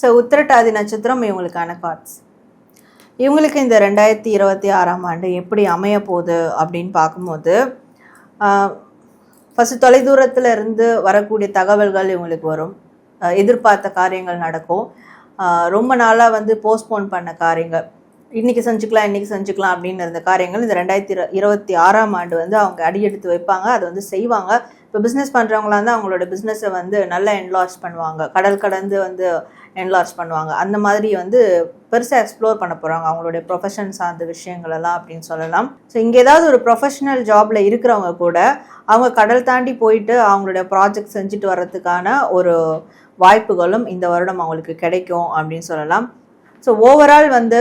So Uthirattathi நட்சத்திரம் இவங்களுக்கான cards இவங்களுக்கு இந்த ரெண்டாயிரத்தி இருபத்தி ஆறாம் ஆண்டு எப்படி அமைய போகுது அப்படின்னு பார்க்கும்போது ஃபஸ்ட்டு தொலைதூரத்தில் இருந்து வரக்கூடிய தகவல்கள் இவங்களுக்கு வரும். எதிர்பார்த்த காரியங்கள் நடக்கும். ரொம்ப நாளாக வந்து போஸ்ட்போன் பண்ண காரியங்கள். இன்றைக்கி செஞ்சுக்கலாம் இன்றைக்கி செஞ்சுக்கலாம் அப்படின்னு இருந்த காரியங்கள் இந்த ரெண்டாயிரத்தி இருபத்தி ஆறாம் ஆண்டு வந்து அவங்க அடியெடுத்து வைப்பாங்க. அதை வந்து செய்வாங்க. இப்போ பிஸ்னஸ் பண்ணுறவங்களா இருந்தால் அவங்களோட பிஸ்னஸை வந்து நல்லா என்லார்ஜ் பண்ணுவாங்க. கடல் கடந்து வந்து என்லார்ஜ் பண்ணுவாங்க. அந்த மாதிரி வந்து பெருசாக எக்ஸ்ப்ளோர் பண்ண போகிறாங்க அவங்களுடைய ப்ரொஃபஷன் சார்ந்த விஷயங்கள் எல்லாம் அப்படின்னு சொல்லலாம். ஸோ இங்கே ஏதாவது ஒரு ப்ரொஃபஷனல் ஜாபில் இருக்கிறவங்க கூட அவங்க கடல் தாண்டி போயிட்டு அவங்களுடைய ப்ராஜெக்ட் செஞ்சுட்டு வர்றதுக்கான ஒரு வாய்ப்புகளும் இந்த வருடம் அவங்களுக்கு கிடைக்கும் அப்படின்னு சொல்லலாம். ஸோ ஓவரால் வந்து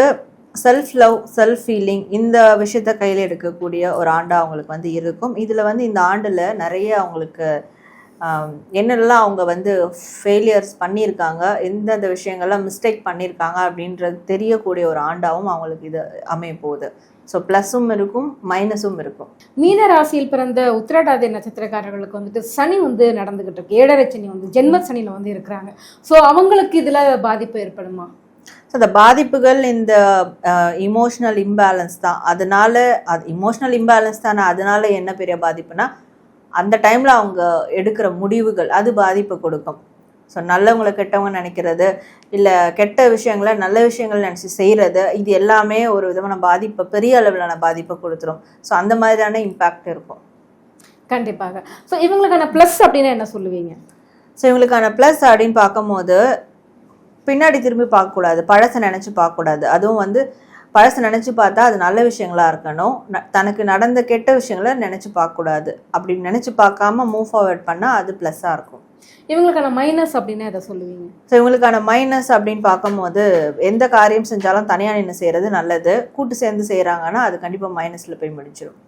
செல்ஃப் லவ் செல்ஃப் ஃபீலிங் இந்த விஷயத்த கையில் எடுக்கக்கூடிய ஒரு ஆண்டாக அவங்களுக்கு வந்து இருக்கும். இதில் வந்து இந்த ஆண்டில் நிறைய அவங்களுக்கு என்னெல்லாம் அவங்க வந்து ஃபெயிலியர்ஸ் பண்ணியிருக்காங்க எந்தெந்த விஷயங்கள்லாம் மிஸ்டேக் பண்ணியிருக்காங்க அப்படின்றது தெரியக்கூடிய ஒரு ஆண்டாகவும் அவங்களுக்கு இது அமைய போகுது. ஸோ ப்ளஸ்ஸும் இருக்கும் மைனஸும் இருக்கும். மீன ராசியில் பிறந்த உத்திரடாதி நட்சத்திரக்காரர்களுக்கு வந்துட்டு சனி வந்து நடந்துகிட்டு இருக்கு. ஏழரை சனி வந்து ஜென்ம சனியில் வந்து இருக்கிறாங்க. ஸோ அவங்களுக்கு இதில் பாதிப்பு ஏற்படுமா? ஸோ அந்த பாதிப்புகள் இந்த இமோஷனல் இம்பேலன்ஸ் தான். அதனால அது இமோஷனல் இம்பேலன்ஸ் தானே அதனால என்ன பெரிய பாதிப்புனா அந்த டைமில் அவங்க எடுக்கிற முடிவுகள் அது பாதிப்பு கொடுக்கும். ஸோ நல்லவங்களை கெட்டவங்க நினைக்கிறது இல்லை கெட்ட விஷயங்களை நல்ல விஷயங்கள் நினச்சி செய்கிறது இது எல்லாமே ஒரு விதமான பாதிப்பை பெரிய அளவிலான பாதிப்பை கொடுத்துரும். ஸோ அந்த மாதிரியான இம்பேக்ட் இருக்கும். கண்டிப்பாக. ஸோ இவங்களுக்கான ப்ளஸ் அப்படின்னா என்ன சொல்லுவீங்க? ஸோ இவங்களுக்கான ப்ளஸ் அப்படின்னு பார்க்கும்போது பின்னாடி திரும்பி பார்க்கக்கூடாது. பழசை நினச்சி பார்க்கக்கூடாது. அதுவும் வந்து பழசை நினச்சி பார்த்தா அது நல்ல விஷயங்களா இருக்கணும். தனக்கு நடந்த கெட்ட விஷயங்களை நினச்சி பார்க்கக்கூடாது. அப்படி நினச்சி பார்க்காம மூவ் ஃபார்வர்ட் பண்ணால் அது ப்ளஸ்ஸாக இருக்கும். இவங்களுக்கான மைனஸ் அப்படின்னா எதை சொல்லுவீங்க? ஸோ இவங்களுக்கான மைனஸ் அப்படின்னு பார்க்கும்போது எந்த காரியம் செஞ்சாலும் தனியாக நின்று செய்கிறது நல்லது. கூட்டு சேர்ந்து செய்கிறாங்கன்னா அது கண்டிப்பாக மைனஸில் போய் முடிச்சிடும்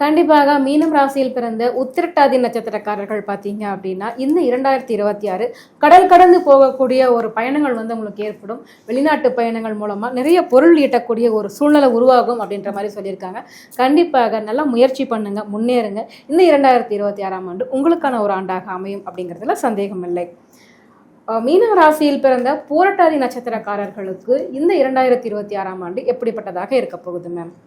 கண்டிப்பாக மீனம் ராசியில் பிறந்த உத்திரட்டாதி நட்சத்திரக்காரர்கள் பார்த்தீங்க அப்படின்னா இந்த இரண்டாயிரத்தி இருபத்தி ஆறு கடல் கடந்து போகக்கூடிய ஒரு பயணங்கள் வந்து உங்களுக்கு ஏற்படும். வெளிநாட்டு பயணங்கள் மூலமாக நிறைய பொருள் ஈட்டக்கூடிய ஒரு சூழ்நிலை உருவாகும் அப்படின்ற மாதிரி சொல்லியிருக்காங்க. கண்டிப்பாக நல்லா முயற்சி பண்ணுங்க முன்னேறுங்க. இந்த இரண்டாயிரத்தி இருபத்தி ஆறாம் ஆண்டு உங்களுக்கான ஒரு ஆண்டாக அமையும் அப்படிங்கிறதுல சந்தேகம் இல்லை. மீனம் மீன ராசியில் பிறந்த பூரட்டாதி நட்சத்திரக்காரர்களுக்கு இந்த இரண்டாயிரத்தி இருபத்தி ஆறாம் ஆண்டு எப்படிப்பட்டதாக இருக்க போகுது மேம்